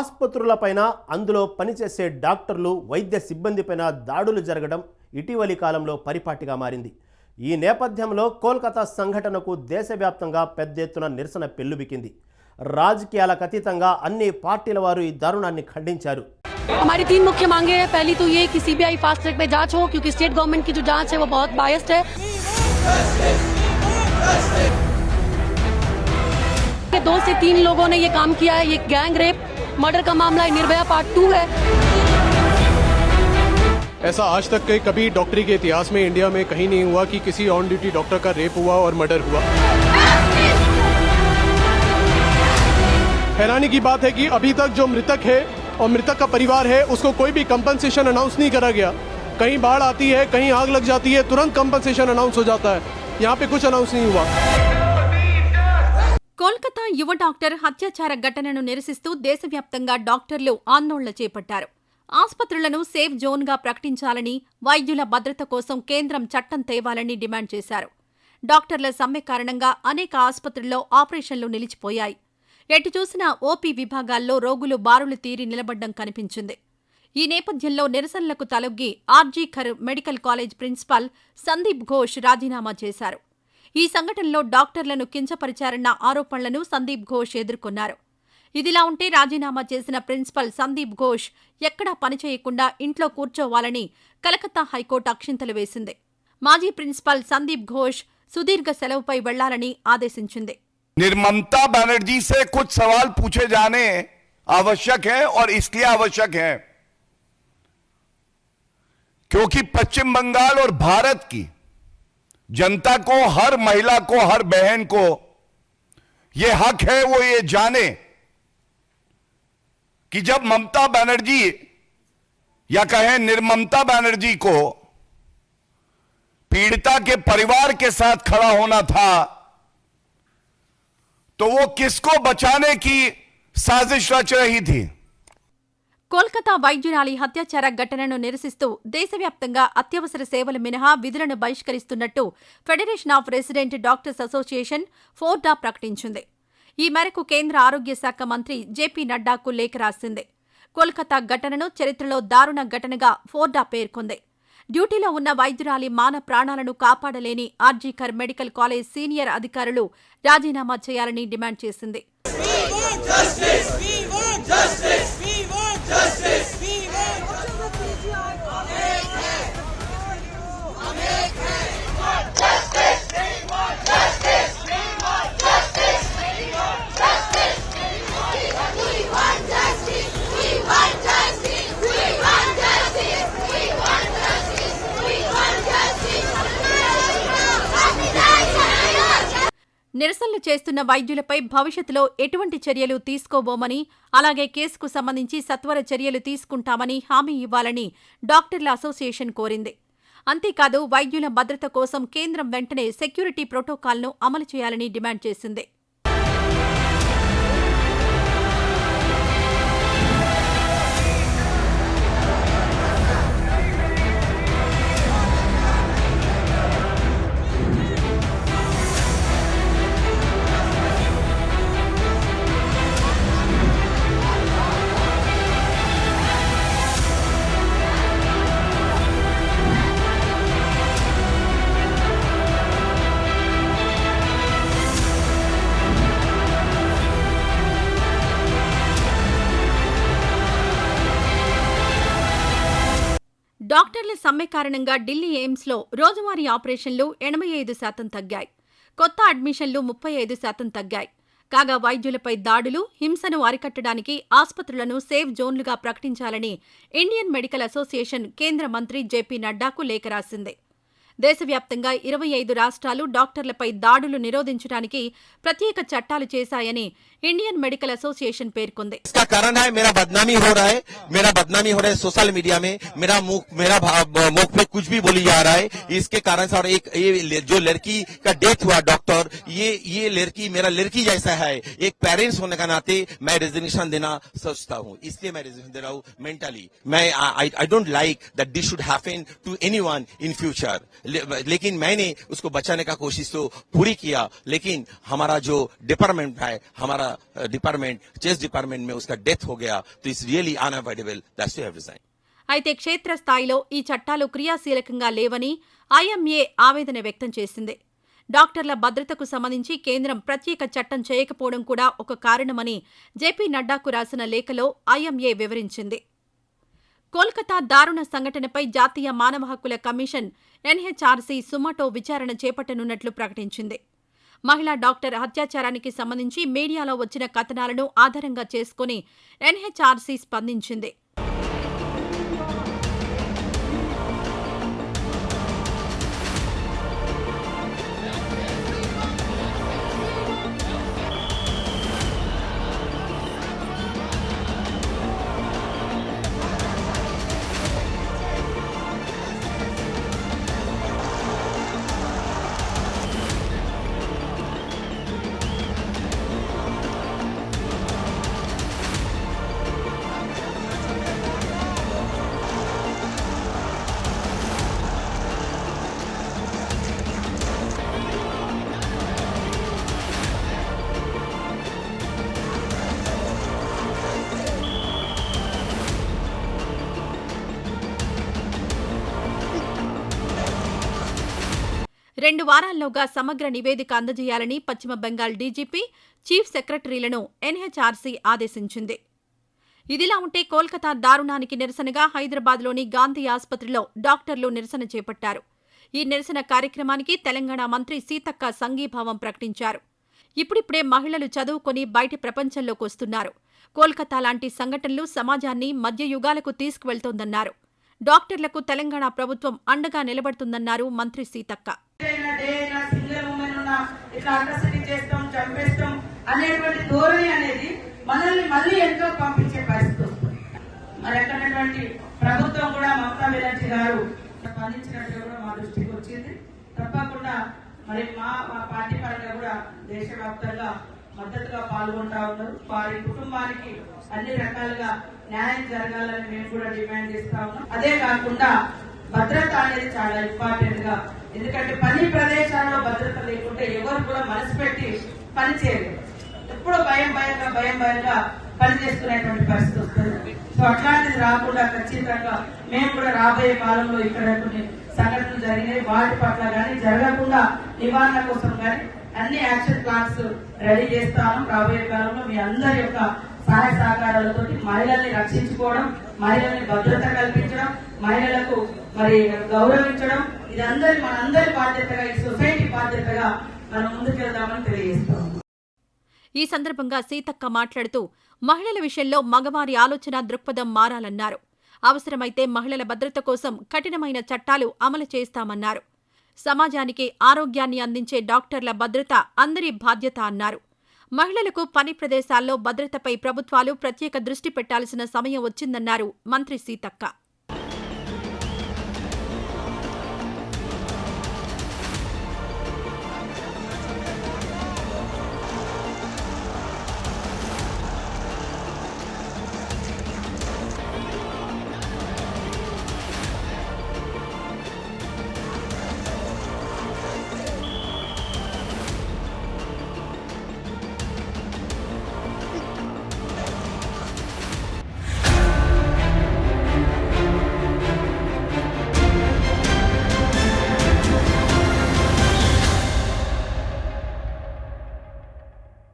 ఆసుపత్రులపైన అందులో పనిచేసే డాక్టర్లు వైద్య సిబ్బందిపైన దాడులు జరగడం ఇటీవలి కాలంలో పరిపాటిగా మారింది ఈ నేపథ్యంలో కోల్కతా సంఘటనకు దేశవ్యాప్తంగా పెద్ద ఎత్తున నిరసన పెల్లుబికింది రాజకీయాలకు అతీతంగా అన్ని పార్టీల వారు ఈ దారుణాన్ని ఖండించారు हमारी तीन मुख्य मांगे हैं पहली तो ये कि सीबीआई फास्ट ट्रैक में जांच हो क्योंकि स्टेट गवर्नमेंट की जो जांच है वो बहुत बायस्ड है ये दो से तीन लोगों ने ये काम किया है ये गैंग रेप मर्डर का मामला है, निर्भया पार्ट टू है। ऐसा आज तक के कभी डॉक्टरी के इतिहास में इंडिया में कहीं नहीं हुआ कि किसी ऑन ड्यूटी डॉक्टर का रेप हुआ और मर्डर हुआ। हैरानी की बात है कि अभी तक जो मृतक है और मृतक का परिवार है, उसको कोई भी कंपनसेशन अनाउंस नहीं करा गया। कहीं बाढ़ आती है, कहीं आग लग जाती है, तुरंत कंपनसेशन अनाउंस हो जाता है। यहाँ पे कुछ अनाउंस नहीं हुआ। కోల్కతా యువ డాక్టర్ హత్యాచార ఘటనను నిరసిస్తూ దేశవ్యాప్తంగా డాక్టర్లు ఆందోళన చేపట్టారు. ఆసుపత్రులను సేఫ్ జోన్గా ప్రకటించాలని వైద్యుల భద్రత కోసం కేంద్రం చట్టం తేవాలని డిమాండ్ చేశారు. డాక్టర్ల సమ్మె కారణంగా అనేక ఆసుపత్రుల్లో ఆపరేషన్లు నిలిచిపోయాయి. ఎటు చూసినా ఓపీ విభాగాల్లో రోగులు బారులు తీరి నిలబడ్డం కనిపించింది. ఈ నేపథ్యంలో నిరసనలకు తలొగ్గి RG Kar medical college principal Sandeep Ghosh రాజీనామా చేశారు. ఈ సంఘటనలో డాక్టర్లను కించపరిచారన్న ఆరోపణలను సందీప్ ఘోష్ ఎదుర్కొన్నారు ఇదిలా ఉంటే రాజీనామా చేసిన ప్రిన్సిపల్ సందీప్ ఘోష్ ఎక్కడా పనిచేయకుండా ఇంట్లో కూర్చోవాలని కలకత్తా హైకోర్టు అక్షింతలు వేసింది మాజీ ప్రిన్సిపల్ సందీప్ ఘోష్ సుదీర్ఘ సెలవుపై వెళ్లాలని ఆదేశించింది निर्ममता बनर्जी से कुछ सवाल पूछे जाने आवश्यक है और इसलिए आवश्यक है क्योंकि पश्चिम बंगाल और भारत की जनता को, हर महिला को, हर बहन को यह हक है, वो ये जाने कि जब ममता बनर्जी या कहें निर्ममता बनर्जी को पीड़िता के परिवार के साथ खड़ा होना था तो वो किसको बचाने की साजिश रच रही थी? కోల్కతా వైద్యురాలి హత్యాచార ఘటనను నిరసిస్తూ దేశవ్యాప్తంగా అత్యవసర సేవలు మినహా విధులను బహిష్కరిస్తున్నట్టు federation of resident doctors association FORDA ప్రకటించింది. ఈ మేరకు కేంద్ర ఆరోగ్య శాఖ మంత్రి జేపీ నడ్డాకు లేఖ రాసింది. కోల్కతా ఘటనను చరిత్రలో దారుణ ఘటనగా ఫోర్డా పేర్కొంది. డ్యూటీలో ఉన్న వైద్యురాలి మాన ప్రాణాలను కాపాడలేని ఆర్జీకర్ మెడికల్ కాలేజ్ సీనియర్ అధికారులు రాజీనామా చేయాలని డిమాండ్ చేసింది. We want justice! చేస్తున్న వైద్యులపై భవిష్యత్తులో ఎటువంటి చర్యలు తీసుకోబోమని అలాగే కేసుకు సంబంధించి సత్వర చర్యలు తీసుకుంటామని హామీ ఇవ్వాలని డాక్టర్ల అసోసియేషన్ కోరింది. అంతేకాదు వైద్యుల భద్రత కోసం కేంద్రం వెంటనే సెక్యూరిటీ ప్రోటోకాల్ను అమలు చేయాలని డిమాండ్ చేసింది. కారణంగా ఢిల్లీ ఎయిమ్స్లో రోజువారీ ఆపరేషన్లు ఎనభై ఐదు శాతం తగ్గాయి. కొత్త అడ్మిషన్లు ముప్పై ఐదు శాతం తగ్గాయి. కాగా వైద్యులపై దాడులు హింసను అరికట్టడానికి ఆసుపత్రులను సేఫ్ జోన్లుగా ప్రకటించాలని ఇండియన్ మెడికల్ అసోసియేషన్ కేంద్ర మంత్రి జేపీ నడ్డాకు లేఖ రాసింది. దేశవ్యాప్తంగా ఇరవై ఐదు రాష్ట్రాలు డాక్టర్లపై దాడులు నిరోధించడానికి ప్రత్యేక చట్టాలు చేశాయని ఇండియన్ మెడికల్ అసోసియేషన్ పేర్కొంది इसका कारण है मेरा बदनामी हो रहा है मेरा बदनामी हो रहा है सोशल मीडिया में मेरा मुख मेरा भा- मुख पे कुछ भी बोली जा रहा है इसके कारण से और एक ये ले- जो लड़की का डेथ हुआ डॉक्टर ये ये लड़की मेरा लड़की जैसा है एक पेरेंट्स होने का नाते मैं रेजिग्नेशन देना सोचता हूँ इसलिए मैं रेजिग्नेशन दे रहा हूँ मेंटली मैं I don't like that this should happen to anyone in future लेकिन मैंने उसको बचाने का कोशिश तो पूरी किया लेकिन हमारा जो डिपार्टमेंट है हमारा डिपार्टमेंट चेस्ट डिपार्टमेंट में उसका डेथ हो गया तो it's really unavoidable that's to have resign అయితే క్షేత్రస్థాయిలో ఈ చట్టాలు క్రియాశీలకంగా లేవని ఐఎంఏ ఆవేదన వ్యక్తం చేసింది డాక్టర్ల భద్రతకు సంబంధించి కేంద్రం ప్రత్యేక చట్టం చేయకపోవడం కూడా ఒక కారణమని జేపీ నడ్డాకు రాసిన లేఖలో ఐఎంఏ వివరించింది కోల్కతా దారుణ సంఘటనపై జాతీయ మానవ హక్కుల కమిషన్ ఎన్హెచ్ఆర్సీ సుమటో విచారణ చేపట్టనున్నట్లు ప్రకటించింది. మహిళా డాక్టర్ అత్యాచారానికి సంబంధించి మీడియాలో వచ్చిన కథనాలను ఆధారంగా చేసుకుని ఎన్హెచ్ఆర్సీ స్పందించింది. రెండు వారాల్లోగా సమగ్ర నివేదిక అందజేయాలని పశ్చిమ బెంగాల్ డీజీపీ చీఫ్ సెక్రటరీలను ఎన్హెచ్ఆర్సీ ఆదేశించింది. ఇదిలా ఉంటే కోల్కతా దారుణానికి నిరసనగా హైదరాబాద్లోని గాంధీ ఆసుపత్రిలో డాక్టర్లు నిరసన చేపట్టారు. ఈ నిరసన కార్యక్రమానికి తెలంగాణ మంత్రి సీతక్క సంఘీభావం ప్రకటించారు. ఇప్పుడిప్పుడే మహిళలు చదువుకొని బయటి ప్రపంచంలోకి వస్తున్నారు. కోల్కతా లాంటి సంఘటనలు సమాజాన్ని మధ్యయుగాలకు తీసుకువెళ్తోందన్నారు. డాక్టర్లకు తెలంగాణ ప్రభుత్వం అండగా నిలబడుతుందన్నారు మంత్రి సీతక్క. డే అయినా సింగిల్ ఉమెన్ ఉన్నా ఇట్లా అట్రాసిటీ చేస్తాం చంపేస్తాం అనేటువంటి ధోరణి అనేది మనల్ని మళ్ళీ ఎంతో పంపించే పరిస్థితి వస్తుంది. మరి అక్కడటువంటి ప్రభుత్వం కూడా మమతా బెనర్జీ గారు స్పందించినట్టు కూడా మా దృష్టికి వచ్చింది. తప్పకుండా మరి మా మా పార్టీ పరంగా కూడా దేశవ్యాప్తంగా మద్దతుగా పాల్గొంటా ఉన్నారు. వారి కుటుంబానికి అన్ని రకాలుగా న్యాయం జరగాలని మేము కూడా డిమాండ్ చేస్తా ఉన్నాం. అదే కాకుండా భద్రత అనేది చాలా ఇంపార్టెంట్గా ఎందుకంటే పని ప్రదేశాల్లో భద్రత లేకుంటే ఎవరు కూడా మనసు పెట్టి పని చేయలేరు భయం భయంగా భయం భయంగా పని చేసుకునేటువంటి పరిస్థితి వస్తుంది. సో అట్లాంటిది రాకుండా ఖచ్చితంగా మేము కూడా రాబోయే కాలంలో ఇక్కడ కొన్ని సంఘటనలు జరిగినాయి. వాటి పట్ల కానీ జరగకుండా నివారణ కోసం కానీ అన్ని యాక్షన్ ప్లాన్స్ రెడీ చేస్తాము. రాబోయే కాలంలో మీ అందరి యొక్క సహాయ సహకారాలతో మహిళల్ని రక్షించుకోవడం మహిళల్ని భద్రత కల్పించడం మహిళలకు మరి గౌరవించడం ఇది అందరి మనందరి బాధ్యతగా ఈ సొసైటీ బాధ్యతగా మనం ముందుకెళ్దామని తెలియజేస్తాం ఈ సందర్భంగా సీతక్క మాట్లాడుతూ మహిళల విషయంలో మగవారి ఆలోచన దృక్పథం మారాలన్నారు. అవసరమైతే మహిళల భద్రత కోసం కఠినమైన చట్టాలు అమలు చేస్తామన్నారు. సమాజానికి ఆరోగ్యాన్ని అందించే డాక్టర్ల భద్రత అందరి బాధ్యత అన్నారు. మహిళలకు పని ప్రదేశాల్లో భద్రతపై ప్రభుత్వాలు ప్రత్యేక దృష్టి పెట్టాల్సిన సమయం వచ్చిందన్నారు మంత్రి సీతక్క.